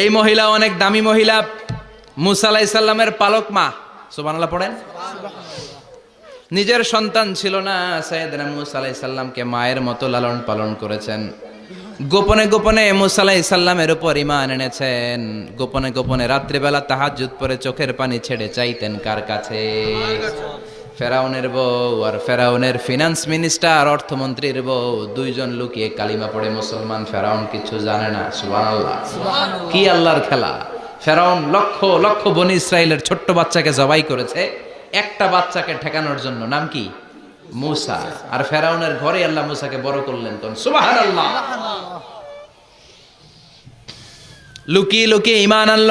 এই মহিলা অনেক দামি মহিলা। মুসা আলাইসাল্লামের পালক মা। সুবহানাল্লাহ পড়েন। নিজের সন্তান ছিল না সৈয়দনা মুসা আলাইসাল্লামকে মায়ের মতো লালন পালন করেছেন। গোপনে গোপনে মুসা আলাইসাল্লামের উপর ইমান এনেছেন। গোপনে গোপনে রাত্রিবেলা তাহাজ্জুদ পরে চোখের পানি ছেড়ে চাইতেন কার কাছে? ফেরাউনের বউ আর ফেরাউনের ফিনান্স মিনিস্টার অর্থমন্ত্রীর বউ দুইজন লুকিয়ে কালিমা পড়ে মুসলমান ফেরাউন কিছু জানে না সুবহানাল্লাহ। কি আল্লাহর খেলা? ফেরাউন লক্ষ লক্ষ বনি ইসরায়েলের ছোট্ট বাচ্চাকে জবাই করেছে একটা বাচ্চাকে ঠেকানোর জন্য। নাম কি? মুসা। আর ফেরাউনের ঘরে আল্লাহ মুসাকে বড় করলেন তখন। সুবহানাল্লাহ। লুকিয়ে লুকিয়ে ইমান আনল।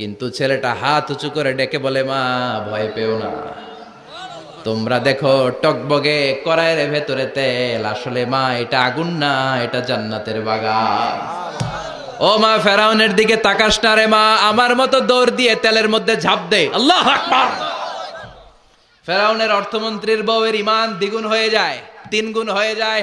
কিন্তু ছেলেটা হাত উঁচু করে ডেকে বলে, মা, ভয় পেও না। তোমরা দেখো, টকবগে কড়াইয়ের ভেতরে তেল। আসলে মা, এটা আগুন না, এটা জান্নাতের বাগান। ও মা, ফেরাউনের দিকে তাকাস না রে মা, আমার মতো দৌড় দিয়ে তেলের মধ্যে ঝাঁপ দে। আল্লাহ আকবার। ফেরাউনের অর্থমন্ত্রীর বউয়ের ইমান দ্বিগুণ হয়ে যায় তিন গুণ হয়ে যায়।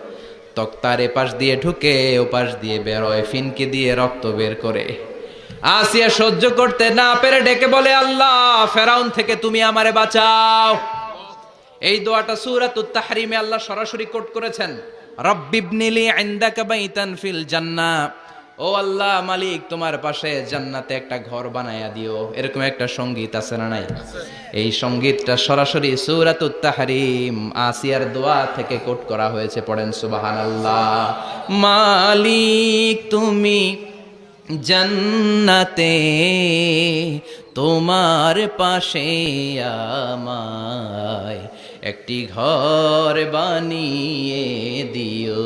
তক্তার এপাশ দিয়ে ঢুকে, ওপাশ পাশ দিয়ে বেরোয়, ফিনকে দিয়ে রক্ত বের করে। আসিয়া সহ্য করতে না পেরে ডেকে বলে, আল্লাহ, ফেরাউন থেকে তুমি আমারে বাঁচাও। এই দোয়াটা সুরাত তাহরিমে আল্লাহ সরাসরি কোট করেছেন। রব্বিবনিলি আইন্দাকা বাইতান ফিল জান্নাহ। ও আল্লাহ মালিক, তোমার পাশে জান্নাতে একটা ঘর বানায়া দিও। এরকম একটা সংগীত আছে না নাই? এই সঙ্গীতটা সরাসরি সূরাতুত তাহরিম, আসিয়ার দোয়া থেকে কোট করা হয়েছে, পড়েন সুবাহান আল্লাহ মালিক, তুমি জান্নাতে, তোমার পাশে আমায় একটি ঘর বানিয়ে দিও।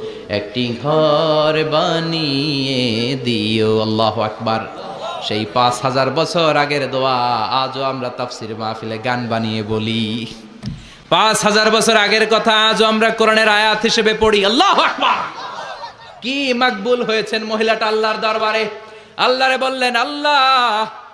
একটি ঘর বানিয়ে দিও, আল্লাহ আকবার। সেই পাঁচ হাজার বছর আগের দোয়া আজও আমরা তাফসির মাহফিলে গান বানিয়ে বলি। পাঁচ হাজার বছর আগের কথা আজও আমরা কোরআনের আয়াত হিসেবে পড়ি, আল্লাহ আকবার। কি মাকবুল হয়েছেন মহিলাটা আল্লাহর দরবারে। আল্লাহরে বললেন, আল্লাহ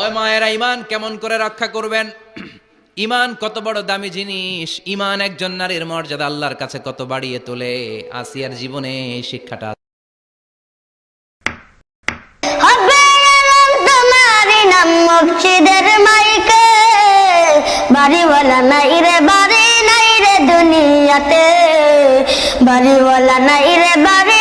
ওই মায়েরা ইমান কেমন করে রক্ষা করবেন? ইমান কত বড় দামি জিনিস। ইমান একজন নারীর মর্যাদা, আল্লাহর কাছে কত বাড়িয়ে তোলে। আসিয়ার জীবনে এই শিক্ষাটা বাড়িওয়ালা নাই রে, বাড়ি নাই রে দুনিয়াতে। বাড়িওয়ালা নাই রে, বাড়ি